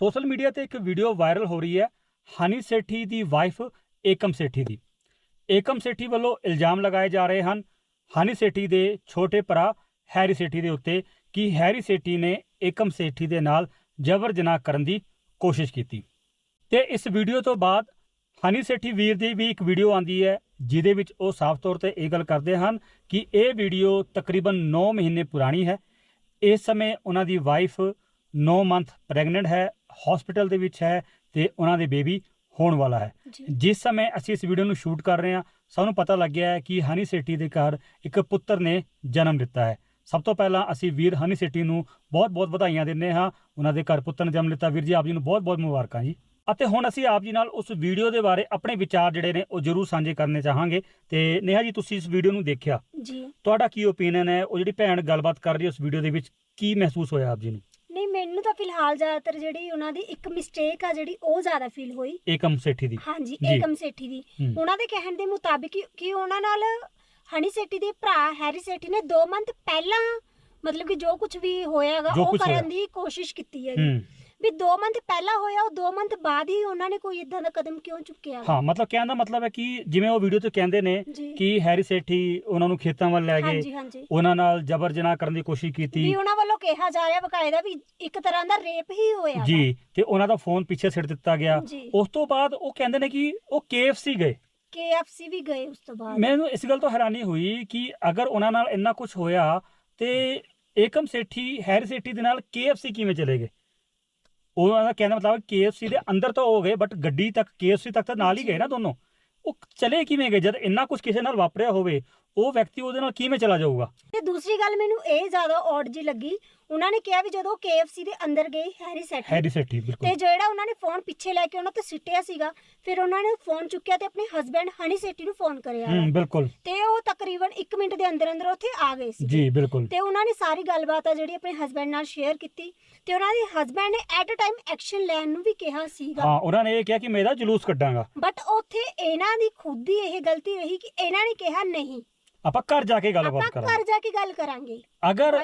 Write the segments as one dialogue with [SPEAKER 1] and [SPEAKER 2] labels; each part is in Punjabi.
[SPEAKER 1] ਸੋਸ਼ਲ ਮੀਡੀਆ ਤੇ ਇੱਕ ਵੀਡੀਓ ਵਾਇਰਲ ਹੋ ਰਹੀ ਹੈ ਹਨੀ ਸੇਠੀ ਦੀ ਵਾਈਫ ਏਕਮ ਸੇਠੀ ਦੀ। ਏਕਮ ਸੇਠੀ ਵੱਲੋਂ ਇਲਜ਼ਾਮ ਲਗਾਏ ਜਾ ਰਹੇ ਹਨ, ਹਨੀ ਸੇਠੀ ਦੇ ਛੋਟੇ ਭਰਾ ਹੈਰੀ ਸੇਠੀ ਦੇ ਉੱਤੇ ਕਿ ਹੈਰੀ ਸੇਠੀ ਨੇ ਏਕਮ ਸੇਠੀ ਦੇ ਨਾਲ ਜਬਰ ਜਨਾਹ ਕਰਨ ਦੀ ਕੋਸ਼ਿਸ਼ ਕੀਤੀ। ਤੇ ਇਸ ਵੀਡੀਓ ਤੋਂ ਬਾਅਦ ਹਨੀ ਸੇਠੀ ਵੀਰ ਦੀ ਵੀ ਇੱਕ ਵੀਡੀਓ ਆਂਦੀ ਹੈ, ਜਿਹਦੇ ਵਿੱਚ ਉਹ ਸਾਫ਼ ਤੌਰ ਤੇ ਇਹ ਗੱਲ ਕਰਦੇ ਹਨ ਕਿ ਇਹ ਵੀਡੀਓ ਤਕਰੀਬਨ 9 ਮਹੀਨੇ ਪੁਰਾਣੀ ਹੈ। ਇਸ ਸਮੇਂ ਉਹਨਾਂ ਦੀ ਵਾਈਫ 9 ਮੰਥ ਪ੍ਰੈਗਨੈਂਟ ਹੈ ਹਸਪੀਟਲ ਦੇ ਵਿੱਚ ਹੈ ਤੇ ਉਹਨਾਂ ਦੇ ਬੇਬੀ ਹੋਣ ਵਾਲਾ ਹੈ। ਜਿਸ ਸਮੇਂ ਅਸੀਂ ਇਸ ਵੀਡੀਓ ਨੂੰ ਸ਼ੂਟ ਕਰ ਰਹੇ ਹਾਂ ਸਾਨੂੰ ਪਤਾ ਲੱਗਿਆ ਹੈ ਕਿ ਹਨੀ ਸੇਠੀ ਦੇ ਘਰ ਇੱਕ ਪੁੱਤਰ ਨੇ ਜਨਮ ਦਿੱਤਾ ਹੈ। ਸਭ ਤੋਂ ਪਹਿਲਾਂ ਅਸੀਂ ਵੀਰ ਹਨੀ ਸੇਠੀ ਨੂੰ ਬਹੁਤ-ਬਹੁਤ ਵਧਾਈਆਂ ਦਿੰਦੇ ਹਾਂ। ਉਹਨਾਂ ਦੇ ਘਰ ਪੁੱਤਰ ਨੇ ਜਨਮ ਲਿੱਤਾ ਵੀਰ ਜੀ ਆਪ ਜੀ ਨੂੰ ਬਹੁਤ-ਬਹੁਤ ਮੁਬਾਰਕਾਂ ਜੀ। ਅਤੇ ਹੁਣ ਅਸੀਂ ਆਪ ਜੀ ਨਾਲ ਉਸ ਵੀਡੀਓ ਦੇ ਬਾਰੇ ਆਪਣੇ ਵਿਚਾਰ ਜਿਹੜੇ ਨੇ ਉਹ ਜ਼ਰੂਰ ਸਾਂਝੇ ਕਰਨੇ ਚਾਹਾਂਗੇ। ਤੇ ਨੇਹਾ ਜੀ ਤੁਸੀਂ ਇਸ ਵੀਡੀਓ ਨੂੰ ਦੇਖਿਆ?
[SPEAKER 2] ਜੀ।
[SPEAKER 1] ਤੁਹਾਡਾ ਕੀ ਓਪੀਨੀਅਨ ਹੈ? ਉਹ ਜਿਹੜੀ ਭੈਣ ਗੱਲਬਾਤ ਕਰ ਰਹੀ ਉਸ ਵੀਡੀਓ ਦੇ ਵਿੱਚ ਕੀ ਮਹਿਸੂਸ ਹੋਇਆ ਆਪ ਜੀ ਨੂੰ?
[SPEAKER 2] ਮੈਨੂੰ ਤਾਂ ਫਿਲਹਾਲ ਜ਼ਿਆਦਾਤਰ ਜਿਹੜੀ ਉਹਨਾਂ ਦੀ ਇੱਕ ਮਿਸਟੇਕ ਆ ਜਿਹੜੀ ਉਹ ਜ਼ਿਆਦਾ ਫੀਲ ਹੋਈ
[SPEAKER 1] ਏਕਮ ਸੇਠੀ ਦੀ
[SPEAKER 2] ਹਾਂਜੀ
[SPEAKER 1] ਜੀ।
[SPEAKER 2] ਏਕਮ ਸੇਠੀ ਦੀ
[SPEAKER 1] ਹੂੰ।
[SPEAKER 2] ਉਹਨਾਂ ਦੇ ਕਹਿਣ ਦੇ ਮੁਤਾਬਿਕ ਕਿ- ਕਿ ਉਹਨਾਂ ਨਾਲ ਹਨੀ ਸੇਠੀ ਦੇ ਭਰਾ ਹੈਰੀ ਸੇਠੀ ਨੇ 2 ਮੰਥ ਪਹਿਲਾਂ ਮਤਲਬ ਕਿ ਜੋ ਕੁਝ ਵੀ ਹੋਇਆਗਾ
[SPEAKER 1] ਜੋ
[SPEAKER 2] ਉਹ
[SPEAKER 1] ਕੁਛ ਹੋਇਆ।
[SPEAKER 2] ਕਰਨ ਦੀ ਕੋਸ਼ਿਸ਼ ਕੀਤੀ ਹੈ
[SPEAKER 1] ਹੂੰ
[SPEAKER 2] ਵੀ 2 ਮੰਥ ਪਹਿਲਾਂ ਹੋਇਆ ਉਹ 2 ਮੰਥ ਬਾਅਦ ਹੀ ਉਹਨਾਂ ਨੇ ਕੋਈ ਇਦਾਂ ਦਾ ਕਦਮ ਕਿਉਂ ਚੁੱਕਿਆ?
[SPEAKER 1] ਹਾਂ ਮਤਲਬ ਕਹਿਣ ਦਾ ਮਤਲਬ ਹੈ ਕਿ ਜਿਵੇਂ ਉਹ ਵੀਡੀਓ 'ਚ ਕਹਿੰਦੇ ਨੇ
[SPEAKER 2] ਜੀ।
[SPEAKER 1] ਕਿ ਹੈਰੀ ਸੇਠੀ ਉਹਨਾਂ ਨੂੰ ਖੇਤਾਂ ਵੱਲ ਲੈ ਗਏ।
[SPEAKER 2] ਹਾਂਜੀ ਹਾਂਜੀ।
[SPEAKER 1] ਉਹਨਾਂ ਨਾਲ ਜਬਰ ਜਨਾਹ ਕਰਨ ਦੀ ਕੋਸ਼ਿਸ਼ ਕੀਤੀ।
[SPEAKER 2] ਵੀ ਉਹਨਾਂ ਵੱਲੋਂ ਕਿਹਾ ਜਾ ਰਿਹਾ ਬਕਾਇਦਾ ਵੀ ਇੱਕ ਤਰ੍ਹਾਂ ਦਾ ਰੇਪ ਹੀ ਹੋਇਆ
[SPEAKER 1] ਜੀ ਤੇ ਉਹਨਾਂ ਦਾ ਫੋਨ ਪਿੱਛੇ ਸਿੱਟ ਦਿੱਤਾ ਗਿਆ।
[SPEAKER 2] ਜੀ।
[SPEAKER 1] ਉਸ ਤੋਂ ਬਾਅਦ ਉਹ ਕਹਿੰਦੇ ਨੇ ਕਿ ਉਹ KFC ਗਏ।
[SPEAKER 2] KFC ਵੀ ਗਏ ਉਸ ਤੋਂ ਬਾਅਦ।
[SPEAKER 1] ਮੈਨੂੰ ਇਸ ਗੱਲ ਤੋਂ ਹੈਰਾਨੀ ਹੋਈ ਕਿ ਅਗਰ ਉਹਨਾਂ ਨਾਲ ਇੰਨਾ ਕੁਝ ਹੋਇਆ ਤੇ ਏਕਮ ਸੇਠੀ ਹੈਰੀ ਸੇਠੀ ਦੇ ਨਾਲ KFC ਕਿਵੇਂ ਚਲੇ ਗਏ? ਉਹਨਾਂ ਦਾ ਕਹਿਣ ਮਤਲਬ KFC ਦੇ ਅੰਦਰ ਤਾਂ ਹੋ ਗਏ ਬਟ ਗੱਡੀ ਤੱਕ KFC ਤੱਕ ਤਾਂ ਨਾਲ ਹੀ ਗਏ ਨਾ ਦੋਨੋਂ। ਉਹ ਚਲੇ ਕਿਵੇਂ ਗਏ? ਜਦ ਇੰਨਾ ਕੁਝ ਕਿਸੇ ਨਾਲ ਵਾਪਰਿਆ ਹੋਵੇ ਉਹ ਵਿਅਕਤੀ ਉਹਦੇ ਨਾਲ ਕਿਵੇਂ ਚਲਾ ਜਾਊਗਾ?
[SPEAKER 2] ਤੇ ਦੂਸਰੀ ਗੱਲ ਮੈਨੂੰ ਇਹ ਜ਼ਿਆਦਾ ਔਡ ਜੀ ਲੱਗੀ। ਉਹਨਾਂ ਨੇ ਕਿਹਾ ਵੀ ਜਦੋਂ KFC ਦੇ ਅੰਦਰ ਗਏ ਹੈਰੀ ਸੈਟ
[SPEAKER 1] ਹੈਰੀ
[SPEAKER 2] ਤੇ
[SPEAKER 1] ਬਿਲਕੁਲ।
[SPEAKER 2] ਜਿਹੜਾ ਉਹਨਾਂ ਨੇ ਫੋਨ ਪਿੱਛੇ ਲੈ ਕੇ ਉਹਨਾਂ ਤੇ ਸਿੱਟਿਆ ਸੀਗਾ ਫਿਰ ਉਹਨਾਂ ਨੇ ਫੋਨ ਚੁੱਕਿਆ ਤੇ ਆਪਣੇ ਹਸਬੰਡ ਹਨੀ ਸੇਠੀ ਨੂੰ ਫੋਨ ਕਰਿਆ।
[SPEAKER 1] ਹੂੰ ਬਿਲਕੁਲ।
[SPEAKER 2] ਤੇ ਤਕਰੀਬਨ 1 ਮਿੰਟ ਦੇ ਅੰਦਰ ਅੰਦਰ ਉੱਥੇ ਆ ਗਏ ਸੀ
[SPEAKER 1] ਜੀ ਬਿਲਕੁਲ।
[SPEAKER 2] ਤੇ ਉਹਨਾਂ ਨੇ ਸਾਰੀ ਗੱਲਬਾਤ ਆ ਜਿਹੜੀ ਆਪਣੇ ਹਸਬੰਡ ਨਾਲ ਸ਼ੇਅਰ ਕੀਤੀ ਤੇ ਉਹਨਾਂ ਦੇ ਹਸਬੰਡ ਨੇ ਐਟ ਅ ਟਾਈਮ ਐਕਸ਼ਨ ਲੈਣ ਨੂੰ ਵੀ ਕਿਹਾ ਸੀਗਾ।
[SPEAKER 1] ਹਾਂ ਉਹਨਾਂ ਨੇ ਇਹ ਕਿਹਾ ਕਿ ਮੈਂ ਇਹਦਾ ਜਲੂਸ ਕੱਢਾਂਗਾ।
[SPEAKER 2] ਬਟ ਉੱਥੇ ਇਹਨਾਂ ਦੀ ਖੁਦ ਦੀ ਇਹ ਗਲਤੀ ਰਹੀ ਕਿ ਇਹਨਾਂ ਨੇ ਕਿਹਾ ਨਹੀਂ।
[SPEAKER 1] ਆਪਾਂ ਘਰ ਜਾ ਕੇ ਗੱਲਬਾਤ
[SPEAKER 2] ਆਪਾਂ
[SPEAKER 1] ਕਰਾਂਗੇ।
[SPEAKER 2] ਘਰ ਜਾ ਕੇ ਗੱਲ ਕਰਾਂਗੇ।
[SPEAKER 1] ਅਗਰ।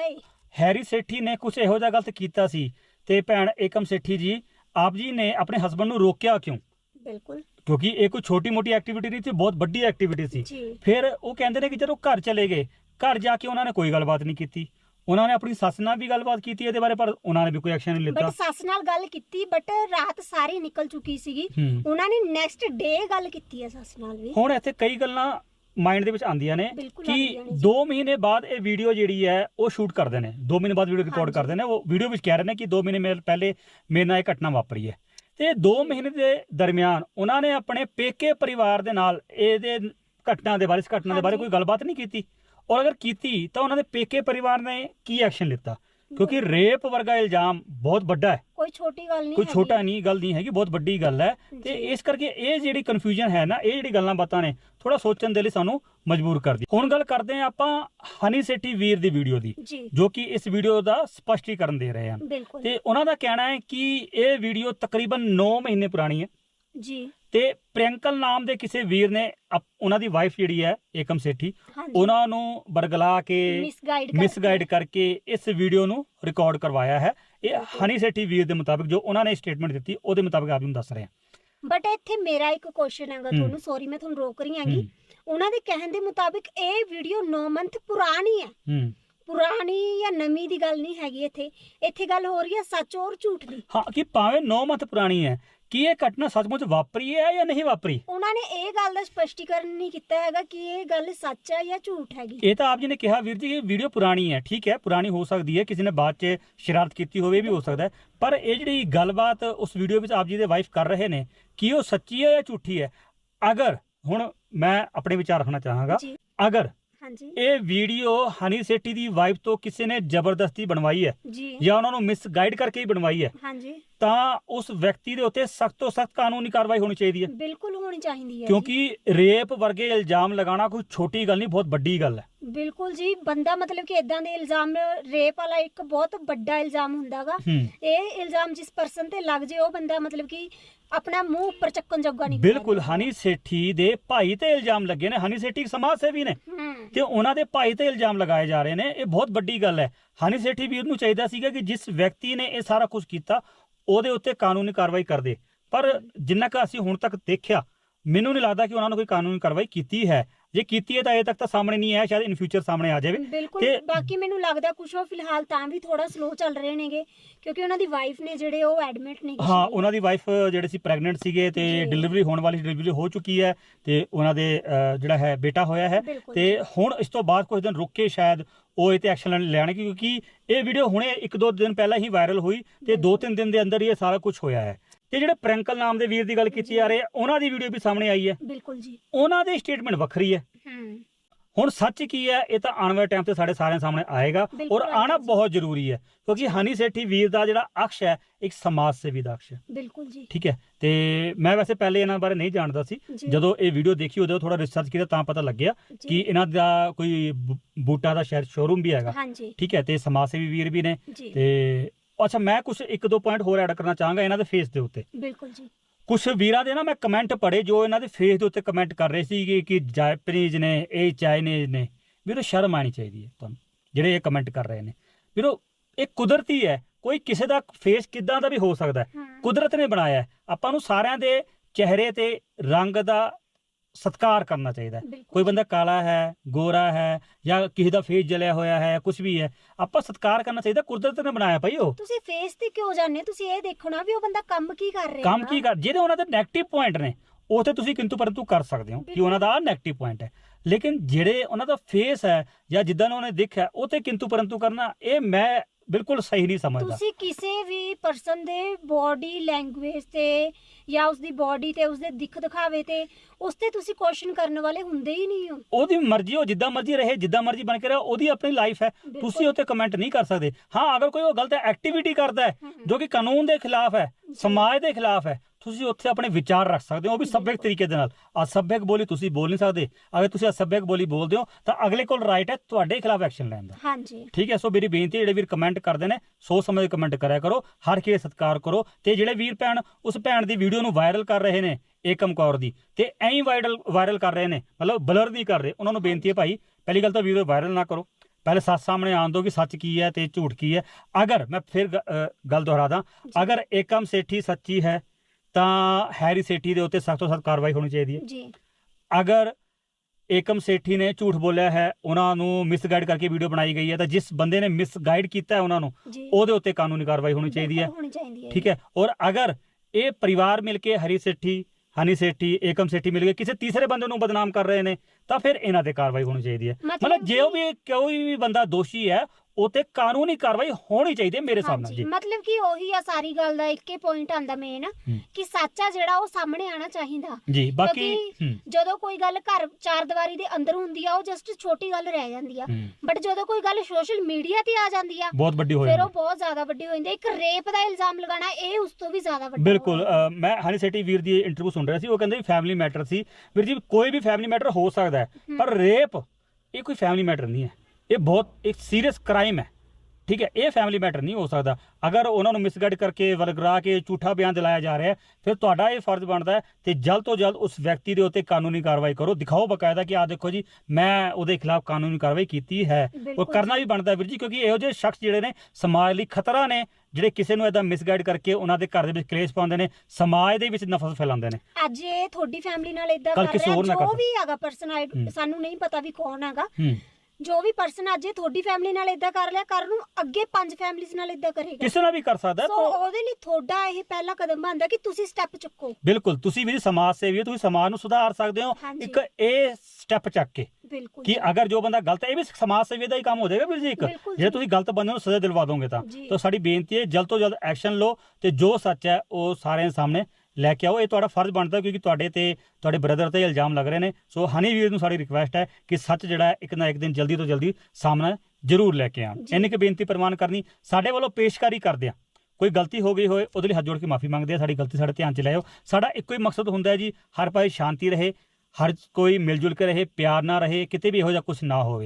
[SPEAKER 1] ਹੈਰੀ ਸੇਠੀ ਨੇ ਕੁਝ ਇਹੋ ਜਿਹਾ ਗਲਤ ਕੀਤਾ ਸੀ ਤੇ ਭੈਣ ਏਕਮ ਸੇਠੀ ਜੀ ਆਪ ਜੀ ਨੇ ਆਪਣੇ ਹਸਬੰਡ ਨੂੰ ਰੋਕਿਆ ਕਿਉਂ?
[SPEAKER 2] ਬਿਲਕੁਲ।
[SPEAKER 1] ਕਿਉਂਕਿ ਇਹ ਕੋਈ ਛੋਟੀ ਮੋਟੀ ਐਕਟੀਵਿਟੀ ਨਹੀਂ ਸੀ ਬਹੁਤ ਵੱਡੀ ਐਕਟੀਵਿਟੀ ਸੀ। ਫਿਰ ਉਹ ਕਹਿੰਦੇ ਨੇ ਕਿ ਜਦੋਂ ਘਰ ਚਲੇ ਗਏ ਘਰ ਜਾ ਕੇ ਉਹਨਾਂ ਨੇ ਕੋਈ ਗੱਲਬਾਤ ਨਹੀਂ ਕੀਤੀ। ਉਹਨਾਂ ਨੇ ਆਪਣੀ ਸੱਸ ਨਾਲ ਵੀ ਗੱਲਬਾਤ ਕੀਤੀ ਇਹਦੇ ਬਾਰੇ ਪਰ ਉਹਨਾਂ ਨੇ ਵੀ ਕੋਈ ਐਕਸ਼ਨ ਨਹੀਂ ਲਿੱਤਾ।
[SPEAKER 2] ਬਟ ਸੱਸ ਨਾਲ ਗੱਲ ਕੀਤੀ ਬਟ ਰਾਤ ਸਾਰੀ ਨਿਕਲ ਚੁੱਕੀ ਸੀਗੀ। ਉਹਨਾਂ ਨੇ ਨੈਕਸਟ ਡੇ ਗੱਲ ਕੀਤੀ ਹੈ ਸੱਸ ਨਾਲ ਵੀ।
[SPEAKER 1] ਹੁਣ ਇੱਥੇ ਕਈ ਗੱਲਾਂ ਮਾਈਂਡ ਦੇ ਵਿੱਚ ਆਉਂਦੀਆਂ ਨੇ ਕਿ
[SPEAKER 2] ਆਉਂਦੀਆਂ ਨੇ ਜੀ।
[SPEAKER 1] 2 ਮਹੀਨੇ ਬਾਅਦ ਇਹ ਵੀਡੀਓ ਜਿਹੜੀ ਹੈ ਉਹ ਸ਼ੂਟ ਕਰਦੇ ਨੇ। 2 ਮਹੀਨੇ ਬਾਅਦ ਵੀਡੀਓ ਰਿਕਾਰਡ। ਕਰਦੇ ਨੇ। ਉਹ ਵੀਡੀਓ ਵਿੱਚ ਕਹਿ ਰਹੇ ਨੇ ਕਿ 2 ਮਹੀਨੇ ਮੇਰੇ ਪਹਿਲੇ ਮੇਰੇ ਨਾਲ ਇਹ ਘਟਨਾ ਵਾਪਰੀ ਹੈ। ਤੇ 2 ਮਹੀਨੇ ਦੇ ਦਰਮਿਆਨ ਉਹਨਾਂ ਨੇ ਆਪਣੇ ਪੇਕੇ ਪਰਿਵਾਰ ਦੇ ਨਾਲ ਇਹਦੇ ਘਟਨਾ ਦੇ ਬਾਰੇ ਇਸ ਘਟਨਾ ਦੇ ਬਾਰੇ। ਕੋਈ ਗੱਲਬਾਤ ਨਹੀਂ ਕੀਤੀ ਔਰ ਅਗਰ ਕੀਤੀ ਤਾਂ ਉਹਨਾਂ ਦੇ ਪੇਕੇ ਪਰਿਵਾਰ ਨੇ ਕੀ ਐਕਸ਼ਨ ਲਿੱਤਾ ਕਿਉਂਕਿ ਰੇਪ ਵਰਗਾ ਇਲਜ਼ਾਮ ਬਹੁਤ ਵੱਡਾ ਹੈ
[SPEAKER 2] ਕੋਈ ਛੋਟੀ ਗੱਲ ਨਹੀਂ
[SPEAKER 1] ਕੋਈ। ਛੋਟਾ ਨਹੀਂ ਗੱਲ ਨਹੀਂ ਹੈਗੀ ਬਹੁਤ ਵੱਡੀ ਗੱਲ ਹੈ ਤੇ। ਇਸ ਕਰਕੇ ਇਹ ਜਿਹੜੀ ਕਨਫਿਊਜ਼ਨ ਹੈ ਨਾ ਇਹ ਜਿਹੜੀ ਗੱਲਾਂ ਬਾਤਾਂ ਨੇ ਥੋੜਾ ਸੋਚਣ ਦੇ ਲਈ ਸਾਨੂੰ ਮਜਬੂਰ ਕਰਦੀ ਹੁਣ ਗੱਲ ਕਰਦੇ ਹਾਂ ਆਪਾਂ ਹਨੀ ਸੇਠੀ ਵੀਰ ਦੀ ਵੀਡੀਓ ਦੀ
[SPEAKER 2] ਜੀ।
[SPEAKER 1] ਕਿ ਇਸ ਵੀਡੀਓ ਦਾ ਸਪਸ਼ਟੀਕਰਨ ਦੇ ਰਹੇ ਹਨ। ਤੇ ਉਹਨਾਂ ਦਾ ਕਹਿਣਾ ਹੈ ਕਿ ਇਹ ਵੀਡੀਓ ਤਕਰੀਬਨ 9 ਮਹੀਨੇ ਪੁਰਾਣੀ ਹੈ।
[SPEAKER 2] ਜੀ।
[SPEAKER 1] ਤੇ ਪ੍ਰਿੰਕਲ ਨਾਮ ਦੇ ਕਿਸੇ ਵੀਰ ਨੇ ਉਹਨਾਂ ਦੀ ਵਾਈਫ ਜਿਹੜੀ ਹੈ ਏਕਮ ਸੇਠੀ ਉਹਨਾਂ ਨੂੰ ਬਰਗਲਾ ਕੇ
[SPEAKER 2] ਮਿਸਗਾਈਡ
[SPEAKER 1] ਕਰਕੇ। ਇਸ ਵੀਡੀਓ ਨੂੰ ਰਿਕਾਰਡ ਕਰਵਾਇਆ ਹੈ। ਇਹ ਹਨੀ ਸੇਠੀ ਵੀਰ ਦੇ ਮੁਤਾਬਿਕ ਜੋ ਉਹਨਾਂ ਨੇ ਸਟੇਟਮੈਂਟ ਦਿੱਤੀ ਉਹਦੇ ਮੁਤਾਬਿਕ ਆਪ ਨੂੰ ਦੱਸ ਰਹੇ ਹਾਂ।
[SPEAKER 2] ਬਟ ਇੱਥੇ ਮੇਰਾ ਇੱਕ ਕੁਐਸਚਨ ਹੈਗਾ। ਤੁਹਾਨੂੰ ਸੌਰੀ ਮੈਂ ਤੁਹਾਨੂੰ ਰੋਕ ਰਹੀ ਹਾਂਗੀ। ਉਹਨਾਂ ਦੇ ਕਹਿਣ ਦੇ ਮੁਤਾਬਿਕ ਇਹ ਵੀਡੀਓ 9 ਮੰਥ ਪੁਰਾਣੀ ਹੈ।
[SPEAKER 1] ਹੂੰ।
[SPEAKER 2] ਪੁਰਾਣੀ ਜਾਂ ਨਵੀਂ ਦੀ ਗੱਲ ਨਹੀਂ ਹੈਗੀ ਇੱਥੇ। ਇੱਥੇ ਗੱਲ ਹੋ ਰਹੀ ਹੈ ਸੱਚ ਔਰ ਝੂਠ ਦੀ।
[SPEAKER 1] ਹਾਂ ਕਿ ਭਾਵੇਂ 9 ਮਤ ਪੁਰਾਣੀ ਹੈ ਕੀ ਇਹ ਘਟਨਾ ਸੱਚਮੁੱਚ ਵਾਪਰੀ ਹੈ ਜਾਂ ਨਹੀਂ ਵਾਪਰੀ?
[SPEAKER 2] ਉਹਨਾਂ ਨੇ ਇਹ ਗੱਲ ਦਾ ਸਪਸ਼ਟੀਕਰਨ ਨਹੀਂ ਕੀਤਾ ਹੈਗਾ ਕਿ ਇਹ ਗੱਲ ਸੱਚ ਹੈ ਜਾਂ ਝੂਠ ਹੈਗੀ।
[SPEAKER 1] ਇਹ ਤਾਂ ਆਪ ਜੀ ਨੇ ਕਿਹਾ ਵੀਰ ਜੀ ਇਹ ਵੀਡੀਓ ਪੁਰਾਣੀ ਹੈ ਠੀਕ ਹੈ ਪੁਰਾਣੀ ਹੋ ਸਕਦੀ ਹੈ ਕਿਸੇ ਨੇ ਬਾਅਦ 'ਚ ਸ਼ਰਾਰਤ ਕੀਤੀ ਹੋਵੇ ਵੀ ਹੋ ਸਕਦਾ ਪਰ ਇਹ ਜਿਹੜੀ ਗੱਲਬਾਤ ਉਸ ਵੀਡੀਓ ਵਿੱਚ ਆਪ ਜੀ ਦੇ ਵਾਈਫ ਕਰ ਰਹੇ ਨੇ ਕੀ ਉਹ ਸੱਚੀ ਹੈ ਜਾਂ ਝੂਠੀ ਹੈ? ਅਗਰ ਹੁਣ ਮੈਂ ਆਪਣੇ ਵਿਚਾਰ ਰੱਖਣਾ ਚਾਹਾਂਗਾ।
[SPEAKER 2] ਜੀ।
[SPEAKER 1] ਅਗਰ
[SPEAKER 2] ਹਾਂਜੀ।
[SPEAKER 1] ਇਹ ਵੀਡੀਓ ਹਨੀ ਸੇਠੀ ਦੀ ਵਾਈਫ ਤੋਂ ਕਿਸੇ ਨੇ ਜ਼ਬਰਦਸਤੀ ਬਣਵਾਈ ਹੈ
[SPEAKER 2] ਜੀ।
[SPEAKER 1] ਜਾਂ ਉਹਨਾਂ ਨੂੰ ਮਿਸਗਾਈਡ ਕਰਕੇ ਹੀ ਬਣਵਾਈ ਹੈ
[SPEAKER 2] ਹਾਂਜੀ।
[SPEAKER 1] ਤਾਂ ਉਸ ਵਿਅਕਤੀ ਦੇ ਉੱਤੇ ਸਖਤ ਤੋਂ ਸਖਤ ਕਾਨੂੰਨੀ ਕਾਰਵਾਈ ਹੋਣੀ ਚਾਹੀਦੀ ਹੈ।
[SPEAKER 2] ਬਿਲਕੁਲ ਹੋਣੀ ਚਾਹੀਦੀ ਹੈ।
[SPEAKER 1] ਕਿਉਂਕਿ ਰੇਪ ਵਰਗੇ ਇਲਜ਼ਾਮ ਲਗਾਉਣਾ ਕੋਈ ਛੋਟੀ ਗੱਲ ਨਹੀਂ ਬਹੁਤ ਵੱਡੀ ਗੱਲ ਹੈ।
[SPEAKER 2] ਬਿਲਕੁਲ ਜੀ ਬੰਦਾ ਮਤਲਬ ਕਿ ਇਦਾਂ ਦੇ ਇਲਜ਼ਾਮ ਰੇਪ ਵਾਲਾ ਇੱਕ ਬਹੁਤ ਵੱਡਾ ਇਲਜ਼ਾਮ ਹੁੰਦਾਗਾ। ਇਹ ਇਲਜ਼ਾਮ ਜਿਸ ਪਰਸਨ ਤੇ ਲੱਗ ਜੇ ਉਹ ਬੰਦਾ ਮਤਲਬ ਕਿ ਆਪਣਾ ਮੂੰਹ ਉੱਪਰ ਚੱਕਣ ਜੋਗਾ ਨਹੀਂ
[SPEAKER 1] ਬਿਲਕੁਲ ਹਨੀ ਸੇਠੀ ਦੇ ਭਾਈ ਤੇ ਇਲਜ਼ਾਮ ਲੱਗੇ ਨੇ। ਹਨੀ ਸੇਠੀ ਇੱਕ ਸਮਾਜ ਸੇਵੀ ਨੇ
[SPEAKER 2] ਹੂੰ।
[SPEAKER 1] ਤੇ ਉਹਨਾਂ ਦੇ ਭਾਈ ਤੇ ਇਲਜ਼ਾਮ ਲਗਾਏ ਜਾ ਰਹੇ ਨੇ। ਇਹ ਬਹੁਤ ਵੱਡੀ ਗੱਲ ਹੈ। ਹਨੀ ਸੇਠੀ ਵੀਰ ਨੂੰ ਚਾਹੀਦਾ ਸੀਗਾ ਕਿ ਜਿਸ ਵਿਅਕਤੀ ਨੇ ਇਹ ਸਾਰਾ ਕੁਝ ਕੀਤਾ ਉਹਦੇ ਉੱਤੇ ਕਾਨੂੰਨੀ ਕਾਰਵਾਈ ਕਰਦੇ ਪਰ ਜਿੰਨਾ ਕੁ ਅਸੀਂ ਹੁਣ ਤੱਕ ਦੇਖਿਆ ਮੈਨੂੰ ਨਹੀਂ ਲੱਗਦਾ ਕਿ ਉਹਨਾਂ ਨੇ ਕੋਈ ਕਾਨੂੰਨੀ ਕਾਰਵਾਈ ਕੀਤੀ ਹੈ। ਜੇ ਕੀਤੀ ਹੈ ਤਾਂ ਅਜੇ ਤੱਕ ਤਾਂ ਸਾਹਮਣੇ ਨਹੀਂ ਆਇਆ ਸ਼ਾਇਦ ਇਨ ਫਿਊਚਰ ਸਾਹਮਣੇ ਆ ਜਾਵੇ।
[SPEAKER 2] ਬਿਲਕੁਲ
[SPEAKER 1] ਤੇ-
[SPEAKER 2] ਬਾਕੀ ਮੈਨੂੰ ਲੱਗਦਾ ਕੁਝ ਉਹ ਫਿਲਹਾਲ ਤਾਂ ਵੀ ਥੋੜਾ ਸਲੋ ਚੱਲ ਰਹੇ ਨੇਗੇ ਕਿਉਂਕਿ ਉਹਨਾਂ ਦੀ ਵਾਈਫ ਨੇ ਜਿਹੜੇ ਉਹ ਐਡਮਿਟ ਨੇ
[SPEAKER 1] ਹਾਂ ਉਹਨਾਂ ਦੀ ਵਾਈਫ ਜਿਹੜੇ ਸੀ ਪ੍ਰੈਗਨੈਂਟ ਸੀਗੇ ਤੇ। ਡਿਲੀਵਰੀ ਹੋਣ ਵਾਲੀ ਡਿਲੀਵਰੀ ਹੋ ਚੁੱਕੀ ਹੈ ਤੇ ਉਹਨਾਂ ਦੇ ਜਿਹੜਾ ਹੈ ਬੇਟਾ ਹੋਇਆ ਹੈ। ਤੇ ਹੁਣ ਇਸ ਤੋਂ ਬਾਅਦ ਕੁਝ ਦਿਨ ਰੁਕ ਕੇ ਸ਼ਾਇਦ ਉਹ ਇਹ ਤੇ ਐਕਸ਼ਨ ਲੈਣਗੇ ਕਿਉਂਕਿ ਇਹ ਵੀਡੀਓ ਹੁਣੇ ਇੱਕ ਦੋ ਦਿਨ ਪਹਿਲਾਂ ਹੀ ਵਾਇਰਲ ਹੋਈ ਤੇ ਦੋ ਤਿੰਨ ਦਿਨ ਦੇ ਅੰਦਰ ਹੀ ਇਹ ਸਾਰਾ ਕੁਝ ਹੋਇਆ ਹੈ। ਤੇ ਜਿਹੜੇ ਪ੍ਰਿੰਕਲ ਨਾਮ ਦੇ ਵੀਰ ਦੀ ਗੱਲ ਕੀਤੀ ਜਾ ਰਹੀ ਹੈ ਉਹਨਾਂ ਦੀ ਵੀਡੀਓ ਵੀ ਸਾਹਮਣੇ ਆਈ ਹੈ।
[SPEAKER 2] ਬਿਲਕੁਲ ਜੀ।
[SPEAKER 1] ਉਹਨਾਂ ਦੀ ਸਟੇਟਮੈਂਟ ਵੱਖਰੀ ਹੈ।
[SPEAKER 2] ਹੂੰ।
[SPEAKER 1] ਹੁਣ ਸੱਚ ਕੀ ਹੈ ਇਹ ਤਾਂ ਆਉਣ ਵਾਲੇ ਟਾਈਮ ਤੇ ਸਾਡੇ ਸਾਰਿਆਂ ਸਾਹਮਣੇ ਆਏਗਾ ਔਰ ਆਣਾ। ਬਹੁਤ ਜ਼ਰੂਰੀ ਹੈ ਕਿਉਂਕਿ ਹਨੀ ਸੇਠੀ ਵੀਰ ਦਾ ਜਿਹੜਾ ਅਕਸ਼ ਹੈ ਇੱਕ ਸਮਾਜ ਸੇਵੀ ਦਾ ਅਕਸ਼ ਹੈ।
[SPEAKER 2] ਬਿਲਕੁਲ ਜੀ।
[SPEAKER 1] ਠੀਕ ਹੈ ਤੇ ਮੈਂ ਵੈਸੇ ਪਹਿਲੇ ਇਹਨਾਂ ਬਾਰੇ ਨਹੀਂ ਜਾਣਦਾ ਸੀ। ਜਦੋਂ ਇਹ ਵੀਡੀਓ ਦੇਖੀ ਉਦੋਂ ਥੋੜਾ ਰਿਸਰਚ ਕੀਤਾ ਤਾਂ ਪਤਾ ਲੱਗਿਆ। ਕਿ ਇਹਨਾਂ ਦਾ ਕੋਈ ਬੂਟਾ ਦਾ ਸ਼ਾਇਦ ਸ਼ੋਰੂਮ ਵੀ ਹੈਗਾ।
[SPEAKER 2] ਹਾਂਜੀ।
[SPEAKER 1] ਠੀਕ ਹੈ ਤੇ ਸਮਾਜ ਸੇਵੀ ਵੀਰ ਵੀ ਨੇ ਤੇ ਅੱਛਾ ਮੈਂ ਕੁਝ ਇੱਕ ਦੋ ਪੁਆਇੰਟ ਹੋਰ ਐਡ ਕਰਨਾ ਚਾਹਾਂਗਾ ਇਹਨਾਂ ਦੇ ਫੇਸ ਦੇ ਉੱਤੇ।
[SPEAKER 2] ਬਿਲਕੁਲ ਜੀ।
[SPEAKER 1] ਕੁਝ ਵੀਰਾਂ ਦੇ ਨਾ ਮੈਂ ਕਮੈਂਟ ਪੜੇ ਜੋ ਇਹਨਾਂ ਦੇ ਫੇਸ ਦੇ ਉੱਤੇ ਕਮੈਂਟ ਕਰ ਰਹੇ ਸੀ ਕਿ ਜਾਪਨੀਜ਼ ਨੇ ਇਹ ਚਾਈਨੀਜ਼ ਨੇ। ਵੀਰੋ ਸ਼ਰਮ ਆਣੀ ਚਾਹੀਦੀ ਹੈ ਤੁਹਾਨੂੰ ਜਿਹੜੇ ਇਹ ਕਮੈਂਟ ਕਰ ਰਹੇ ਨੇ। ਵੀਰੋ ਇਹ ਕੁਦਰਤੀ ਹੈ ਕੋਈ ਕਿਸੇ ਦਾ ਫੇਸ ਕਿਦਾਂ ਦਾ ਵੀ ਹੋ ਸਕਦਾ ਹੈ।
[SPEAKER 2] ਹਾਂ।
[SPEAKER 1] ਕੁਦਰਤ ਨੇ ਬਣਾਇਆ ਹੈ। ਆਪਾਂ ਨੂੰ ਸਾਰਿਆਂ ਦੇ ਚਿਹਰੇ ਤੇ ਰੰਗ ਦਾ ਸਤਿਕਾਰ ਕਰਨਾ ਚਾਹੀਦਾ ਹੈ। ਕੋਈ ਬੰਦਾ ਕਾਲਾ ਹੈ ਗੋਰਾ ਹੈ ਜਾਂ ਕਿਸੇ ਦਾ ਫੇਸ ਜਲਿਆ ਹੋਇਆ ਹੈ ਕੁਝ ਵੀ ਹੈ ਆਪਾਂ ਸਤਿਕਾਰ ਕਰਨਾ ਚਾਹੀਦਾ ਕੁਦਰਤ ਨੇ ਬਣਾਇਆ ਭਾਈ ਉਹ।
[SPEAKER 2] ਤੁਸੀਂ ਫੇਸ ਤੇ ਕਿਉਂ ਜਾਂਦੇ ਹੋ? ਤੁਸੀਂ ਇਹ ਦੇਖੋ ਨਾ ਵੀ ਉਹ ਬੰਦਾ ਕੰਮ ਕੀ ਕਰ ਰਿਹਾ
[SPEAKER 1] ਕੰਮ ਕੀ ਕਰ ਜਿਹਦੇ ਉਹਨਾਂ ਦੇ 네ਗੇਟਿਵ ਪੁਆਇੰਟ ਨੇ ਤੇ ਤੁਸੀਂ ਕਿੰਤੂ ਪਰੰਤੂ ਕਰ ਸਕਦੇ ਹੋ ਕਿ ਉਹਨਾਂ ਦਾ ਆ 네ਗੇਟਿਵ ਪੁਆਇੰਟ ਹੈ। ਲੇਕਿਨ ਜਿਹੜੇ ਉਹਨਾਂ ਦਾ ਫੇਸ ਹੈ ਜਾਂ ਜਿੱਦਾਂ ਉਹਨੇ ਦੇਖਿਆ ਤੇ ਕਿੰਤੂ ਪਰੰਤੂ ਕਰਨਾ ਇਹ ਮੈਂ ਬਿਲਕੁਲ ਸਹੀ ਨਹੀਂ ਸਮਝਦਾ।
[SPEAKER 2] ਤੁਸੀਂ ਕਿਸੇ ਵੀ ਪਰਸਨ ਦੇ ਬਾਡੀ ਲੈਂਗੁਏਜ ਤੇ ਜਾਂ ਉਸ ਦੀ ਬਾਡੀ ਤੇ ਉਸ ਦੇ ਦਿੱਖ ਦਿਖਾਵੇ ਤੇ ਉਸ ਤੇ ਤੁਸੀਂ ਕੁਐਸਚਨ ਕਰਨ ਵਾਲੇ ਹੁੰਦੇ ਹੀ ਨਹੀਂ ਹੋ।
[SPEAKER 1] ਉਹਦੀ ਮਰਜ਼ੀ ਉਹ ਜਿੱਦਾਂ ਮਰਜ਼ੀ ਰਹੇ ਜਿੱਦਾਂ ਮਰਜ਼ੀ ਬਣ ਕੇ ਰਹੇ ਉਹਦੀ ਆਪਣੀ ਲਾਈਫ ਹੈ। ਤੁਸੀਂ ਉੱਤੇ ਕਮੈਂਟ ਨਹੀਂ ਕਰ ਸਕਦੇ। ਹਾਂ ਅਗਰ ਕੋਈ ਉਹ ਗਲਤ ਐਕਟੀਵਿਟੀ ਕਰਦਾ ਹੈ। ਜੋ ਕਿ ਕਾਨੂੰਨ ਦੇ ਖਿਲਾਫ ਹੈ ਸਮਾਜ ਦੇ ਖਿਲਾਫ ਹੈ ਤੁਸੀਂ ਉੱਥੇ ਆਪਣੇ ਵਿਚਾਰ ਰੱਖ ਸਕਦੇ ਹੋ ਉਹ ਵੀ ਸੱਭਿਅਕ। ਤਰੀਕੇ ਦੇ ਨਾਲ। ਅਸੱਭਿਅਕ ਬੋਲੀ ਤੁਸੀਂ ਬੋਲ ਨਹੀਂ ਸਕਦੇ। ਅਗਰ ਤੁਸੀਂ ਅਸੱਭਿਅਕ ਬੋਲੀ ਬੋਲਦੇ ਹੋ ਤਾਂ ਅਗਲੇ ਕੋਲ ਰਾਈਟ ਹੈ ਤੁਹਾਡੇ ਖਿਲਾਫ ਐਕਸ਼ਨ ਲੈਣ ਦਾ।
[SPEAKER 2] ਹਾਂਜੀ।
[SPEAKER 1] ਠੀਕ ਹੈ ਸੋ ਮੇਰੀ ਬੇਨਤੀ ਹੈ ਜਿਹੜੇ ਵੀਰ ਕਮੈਂਟ ਕਰਦੇ ਨੇ ਸੋਚ ਸਮਝ ਕੇ ਕਮੈਂਟ ਕਰਿਆ ਕਰੋ ਹਰ ਕਿਸੇ ਦਾ ਸਤਿਕਾਰ ਕਰੋ। ਤੇ ਜਿਹੜੇ ਵੀਰ ਭੈਣ ਉਸ ਭੈਣ ਦੀ ਵੀਡੀਓ ਨੂੰ ਵਾਇਰਲ ਕਰ ਰਹੇ ਨੇ ਏਕਮ ਕੌਰ ਦੀ ਤੇ ਐਂ ਵਾਇਰਲ ਵਾਇਰਲ ਕਰ ਰਹੇ ਨੇ ਮਤਲਬ ਬਲਰ ਨਹੀਂ ਕਰ ਰਹੇ ਉਹਨਾਂ ਨੂੰ ਬੇਨਤੀ ਹੈ ਭਾਈ ਪਹਿਲੀ ਗੱਲ ਤਾਂ ਵੀਡੀਓ ਵਾਇਰਲ ਨਾ ਕਰੋ। ਪਹਿਲੇ ਸੱਚ ਸਾਹਮਣੇ ਆਉਣ ਦਿਓ ਕਿ ਸੱਚ ਕੀ ਹੈ ਤੇ ਝੂਠ ਕੀ ਹੈ। ਅਗਰ ਮੈਂ ਫਿਰ ਗੱਲ ਦੁਹਰਾ ਦਾਂ ਅਗਰ ਏਕਮ ਸੇਠੀ ਸੱਚੀ ਹੈ ਤਾਂ ਹੈਰੀ ਸੇਠੀ ਦੇ ਉੱਤੇ ਸਖਤ ਤੋਂ ਸਖਤ ਕਾਰਵਾਈ ਹੋਣੀ ਚਾਹੀਦੀ ਹੈ।
[SPEAKER 2] ਜੀ।
[SPEAKER 1] ਅਗਰ ਏਕਮ ਸੇਠੀ ਨੇ ਝੂਠ ਬੋਲਿਆ ਹੈ ਉਹਨਾਂ ਨੂੰ ਮਿਸਗਾਈਡ ਕਰਕੇ ਵੀਡੀਓ ਬਣਾਈ ਗਈ ਹੈ ਤਾਂ ਜਿਸ ਬੰਦੇ ਨੇ ਮਿਸਗਾਈਡ ਕੀਤਾ ਹੈ ਉਹਨਾਂ ਨੂੰ ਉਹਦੇ ਉੱਤੇ ਕਾਨੂੰਨੀ ਕਾਰਵਾਈ ਹੋਣੀ ਚਾਹੀਦੀ ਹੈ।
[SPEAKER 2] ਬਿਲਕੁਲ ਹੋਣੀ ਚਾਹੀਦੀ ਹੈ
[SPEAKER 1] ਠੀਕ ਹੈ? ਔਰ ਅਗਰ ਇਹ ਪਰਿਵਾਰ ਮਿਲ ਕੇ ਹਰੀ ਸੇਠੀ ਹਨੀ ਸੇਠੀ ਏਕਮ ਸੇਠੀ ਮਿਲ ਕੇ ਕਿਸੇ ਤੀਸਰੇ ਬੰਦੇ ਨੂੰ ਬਦਨਾਮ ਕਰ ਰਹੇ ਨੇ ਤਾਂ ਫਿਰ ਇਹਨਾਂ ਤੇ ਕਾਰਵਾਈ ਹੋਣੀ ਚਾਹੀਦੀ ਹੈ।
[SPEAKER 2] ਮਤਲਬ
[SPEAKER 1] ਜੇ ਉਹ ਵੀ ਕੋਈ ਵੀ ਬੰਦਾ ਦੋਸ਼ੀ ਹੈ ਉਹ ਤੇ ਕਾਨੂੰਨੀ ਕਾਰਵਾਈ ਹੋਣੀ ਚਾਹੀਦੀ ਹੈ ਮੇਰੇ ਹਿਸਾਬ ਨਾਲ
[SPEAKER 2] ਹਾਂਜੀ,
[SPEAKER 1] ਜੀ।
[SPEAKER 2] ਮਤਲਬ ਕਿ ਉਹੀ ਆ ਸਾਰੀ ਗੱਲ ਦਾ ਇੱਕੇ ਪੁਆਇੰਟ ਆਂਦਾ ਮੇਨ
[SPEAKER 1] ਹੂੰ।
[SPEAKER 2] ਕਿ ਸੱਚਾ ਜਿਹੜਾ ਉਹ ਸਾਹਮਣੇ ਆਣਾ ਚਾਹੀਦਾ।
[SPEAKER 1] ਜੀ ਬਾਕੀ
[SPEAKER 2] ਕਿਉਂਕਿ
[SPEAKER 1] ਹੂੰ,
[SPEAKER 2] ਜਦੋਂ ਕੋਈ ਗੱਲ ਘਰ ਚਾਰ ਦੀਵਾਰੀ ਦੇ ਅੰਦਰ ਹੁੰਦੀ ਆ ਉਹ ਜਸਟ ਛੋਟੀ ਗੱਲ ਰਹਿ ਜਾਂਦੀ ਆ।
[SPEAKER 1] ਹੂੰ,
[SPEAKER 2] ਬਟ ਜਦੋਂ ਕੋਈ ਗੱਲ ਸੋਸ਼ਲ ਮੀਡੀਆ ਤੇ ਆ ਜਾਂਦੀ ਆ
[SPEAKER 1] ਬਹੁਤ ਵੱਡੀ ਹੋ
[SPEAKER 2] ਫਿਰ ਉਹ
[SPEAKER 1] ਜਾਂਦੀ
[SPEAKER 2] ਬਹੁਤ ਜ਼ਿਆਦਾ ਵੱਡੀ ਹੋ ਜਾਂਦੀ ਇੱਕ ਰੇਪ ਦਾ ਇਲਜ਼ਾਮ ਲਗਾਉਣਾ ਇਹ ਉਸ ਤੋਂ ਵੀ ਜ਼ਿਆਦਾ ਵੱਡਾ
[SPEAKER 1] ਬਿਲਕੁਲ। ਅ, ਮੈਂ ਹਨੀ ਸੇਠੀ ਵੀਰ ਦੀ ਇੰਟਰਵਿਊ ਸੁਣ ਰਿਹਾ ਸੀ ਉਹ ਕਹਿੰਦੇ ਫੈਮਿਲੀ ਮੈਟਰ ਸੀ। ਵੀਰ ਜੀ ਕੋਈ ਵੀ ਫੈਮਿਲੀ ਮੈਟਰ ਹੋ ਸਕਦਾ ਹੈ ਪਰ ਰੇਪ ਇਹ ਕੋਈ ਫੈਮਿਲੀ ਮੈਟਰ ਨਹੀਂ ਹੈ। ਇਹ ਬਹੁਤ ਇੱਕ ਸੀਰੀਅਸ ਕ੍ਰਾਈਮ ਹੈ। ਠੀਕ ਹੈ ਇਹ ਫੈਮਿਲੀ ਮੈਟਰ ਨਹੀਂ ਹੋ ਸਕਦਾ। ਅਗਰ ਉਹਨਾਂ ਨੂੰ ਮਿਸਗਾਈਡ ਕਰਕੇ ਵਰਗਰਾ ਕੇ ਝੂਠਾ ਬਿਆਨ ਦਿਲਾਇਆ ਜਾ ਰਿਹਾ ਹੈ ਫਿਰ ਤੁਹਾਡਾ ਇਹ ਫਰਜ਼ ਬਣਦਾ ਹੈ ਤੇ ਜਲਦ ਤੋਂ ਜਲਦ ਉਸ ਵਿਅਕਤੀ ਦੇ ਉੱਤੇ ਕਾਨੂੰਨੀ ਕਾਰਵਾਈ ਕਰੋ। ਦਿਖਾਓ ਬਕਾਇਦਾ ਕਿ ਆ ਦੇਖੋ ਜੀ ਮੈਂ ਉਹਦੇ ਖਿਲਾਫ ਕਾਨੂੰਨੀ ਕਾਰਵਾਈ ਕੀਤੀ ਹੈ। ਉਹ ਕਰਨਾ ਵੀ ਬਣਦਾ ਵੀਰ ਜੀ ਕਿਉਂਕਿ ਇਹੋ ਜਿਹੇ ਸ਼ਖਸ ਜਿਹੜੇ ਨੇ ਸਮਾਜ ਲਈ ਖਤਰਾ ਨੇ ਜਿਹੜੇ ਕਿਸੇ ਨੂੰ ਇਦਾਂ ਮਿਸਗਾਈਡ ਕਰਕੇ ਉਹਨਾਂ ਦੇ ਘਰ ਦੇ ਵਿੱਚ ਕਲੇਸ਼ ਪਾਉਂਦੇ ਨੇ ਸਮਾਜ ਦੇ ਵਿੱਚ ਨਫ਼ਰਤ ਫੈਲਾਉਂਦੇ ਨੇ।
[SPEAKER 2] ਅੱਜ ਇਹ ਤੁਹਾਡੀ ਫੈਮਿਲੀ ਨਾਲ ਇਦਾਂ ਕਰ ਰਿਹਾ ਜੋ ਵੀ ਹੈਗਾ ਪਰਸਨ। ਸਾਨੂੰ ਨਹੀਂ ਪਤਾ ਵੀ ਕੌਣ ਹੈਗਾ। ਜੋ ਵੀ ਪਰਸਨ ਅੱਜ ਇਹ ਤੁਹਾਡੀ ਫੈਮਿਲੀ ਨਾਲ ਇਦਾਂ ਕਰ ਲਿਆ ਕਰ ਨੂੰ ਅੱਗੇ ਪੰਜ ਫੈਮਿਲੀਜ਼ ਨਾਲ ਇਦਾਂ ਕਰੇਗਾ
[SPEAKER 1] ਕਿਸੇ ਨਾਲ ਵੀ ਕਰ ਸਕਦਾ ਹੈ,
[SPEAKER 2] ਸੋ
[SPEAKER 1] ਪਰ
[SPEAKER 2] ਉਹਦੇ ਲਈ ਤੁਹਾਡਾ ਇਹ ਪਹਿਲਾ ਕਦਮ ਬਣਦਾ ਕਿ ਤੁਸੀਂ ਸਟੈਪ ਚੁੱਕੋ
[SPEAKER 1] ਬਿਲਕੁਲ ਤੁਸੀਂ ਵੀ ਸਮਾਜ ਸੇਵੀ ਹੋ ਤੁਸੀਂ ਸਮਾਜ ਨੂੰ ਸੁਧਾਰ ਸਕਦੇ ਹੋ
[SPEAKER 2] ਹਾਂਜੀ।
[SPEAKER 1] ਇੱਕ ਇਹ ਸਟੈਪ ਚੱਕ ਕੇ
[SPEAKER 2] ਬਿਲਕੁਲ
[SPEAKER 1] ਕਿ ਅਗਰ ਜੋ ਬੰਦਾ ਗਲਤ ਹੈ ਇਹ ਵੀ ਸਮਾਜ ਸੇਵੀ ਦਾ ਹੀ ਕੰਮ ਹੋ ਜਾਏਗਾ ਵੀਰ ਜੀ ਇੱਕ
[SPEAKER 2] ਬਿਲਕੁਲ
[SPEAKER 1] ਜੇ
[SPEAKER 2] ਜੀ।
[SPEAKER 1] ਤੁਸੀਂ ਗਲਤ ਬੰਦੇ ਨੂੰ ਸਜ਼ਾ ਦਿਲਵਾ ਦੋਗੇ ਤਾਂ
[SPEAKER 2] ਜੀ।
[SPEAKER 1] ਤਾਂ ਸਾਡੀ ਬੇਨਤੀ ਹੈ ਜਲਦ ਤੋਂ ਜਲਦ ਐਕਸ਼ਨ ਲਓ ਤੇ ਜੋ ਸੱਚ ਹੈ ਉਹ ਸਾਰਿਆਂ ਦੇ ਸਾਹਮਣੇ ਲੈ ਕੇ ਆਓ। ਇਹ ਤੁਹਾਡਾ ਫਰਜ਼ ਬਣਦਾ ਕਿਉਂਕਿ ਤੁਹਾਡੇ ਤੇ ਤੁਹਾਡੇ ਬ੍ਰਦਰ ਤੇ ਇਲਜ਼ਾਮ ਲੱਗ ਰਹੇ ਨੇ। ਸੋ ਹਨੀ ਵੀਰ ਨੂੰ ਸਾਡੀ ਰਿਕੁਐਸਟ ਹੈ ਕਿ ਸੱਚ ਜਿਹੜਾ ਇੱਕ ਨਾ ਇੱਕ ਦਿਨ ਜਲਦੀ ਤੋਂ ਜਲਦੀ ਸਾਹਮਣੇ ਜ਼ਰੂਰ ਲੈ ਕੇ ਆਉਣ।
[SPEAKER 2] ਜੀ।
[SPEAKER 1] ਇੰਨੀ ਕੁ ਬੇਨਤੀ ਪ੍ਰਮਾਨ ਕਰਨੀ ਸਾਡੇ ਵੱਲੋਂ ਪੇਸ਼ਕਾਰੀ ਕਰਦੇ ਆ ਕੋਈ ਗਲਤੀ ਹੋ ਗਈ ਹੋਏ ਉਹਦੇ ਲਈ ਹੱਥ ਜੋੜ ਕੇ ਮਾਫੀ ਮੰਗਦੇ ਆ ਸਾਡੀ ਗਲਤੀ ਸਾਡੇ ਧਿਆਨ ਚ ਲਿਆਓ ਸਾਡਾ ਇੱਕੋ ਹੀ ਮਕਸਦ ਹੁੰਦਾ ਹੈ ਜੀ ਹਰ ਪਾਸੇ ਸ਼ਾਂਤੀ ਰਹੇ ਹਰ ਕੋਈ ਮਿਲ ਜੁਲ ਕੇ ਰਹੇ ਪਿਆਰ ਨਾਲ ਰਹੇ ਕਿਤੇ ਵੀ ਇਹੋ ਜਿਹਾ ਕੁਝ ਨਾ ਹੋਵੇ।